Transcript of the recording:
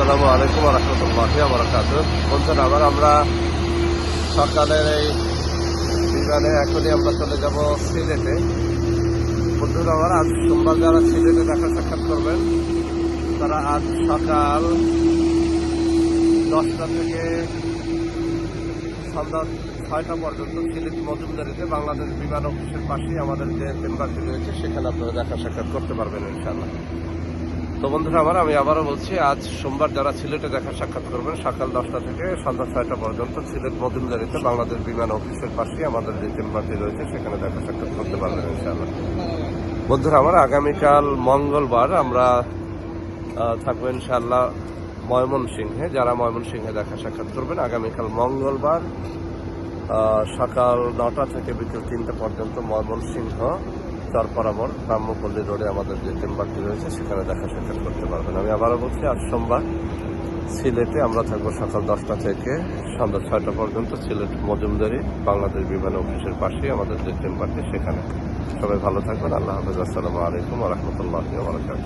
আসসালামু আলাইকুম রহমতুল্লাহ বরকাত বলছেন, আবার আমরা সকালের এই বিমানে এখনই আমরা চলে যাব সিলেটে। বন্ধুরা আমার আজ সোমবার যারা সিলেটে দেখা সাক্ষাৎ করবেন, তারা আজ সকাল দশটা থেকে সন্ধ্যা ছয়টা পর্যন্ত সিলেট মজুমদারিতে বাংলাদেশ বিমান অফিসের পাশেই আমাদের যে চেম্বারটি রয়েছে, সেখানে আপনারা দেখা সাক্ষাৎ করতে পারবেন ইনশাআল্লাহ। তো বন্ধুরা আমার আমি আবারও বলছি, আজ সোমবার যারা সিলেটে দেখা সাক্ষাৎ করবেন, সকাল দশটা থেকে সন্ধ্যা ছয়টা পর্যন্ত সিলেট মজুমদারিতে বাংলাদেশ বিমান অফিসের পাশেই আমাদের যে চেম্বারটি রয়েছে, সেখানে দেখা সাক্ষাৎ করতে পারবেন ইনশাআল্লাহ। বন্ধুরা, আমার আগামীকাল মঙ্গলবার আমরা থাকব ইনশাআল্লাহ ময়মনসিংহে। যারা ময়মনসিংহে দেখা সাক্ষাৎ করবেন, আগামীকাল মঙ্গলবার সকাল নটা থেকে বিকেল তিনটা পর্যন্ত ময়মনসিংহ চর বরাবর ব্রাহ্মপল্লী রোডে আমাদের যে চেম্বারটি রয়েছে, সেখানে দেখা সাক্ষাৎ করতে পারবেন। আমি আবারও বলছি, আজ সোমবার সিলেটে আমরা থাকব সকাল দশটা থেকে সন্ধ্যা ছয়টা পর্যন্ত, সিলেট মজুমদারি বাংলাদেশ বিমান অফিসের পাশেই আমাদের যে চেম্বারটি সেখানে। সবাই ভালো থাকবেন। আল্লাহ হাফিজ। আসসালামু আলাইকুম রহমতুল্লাহ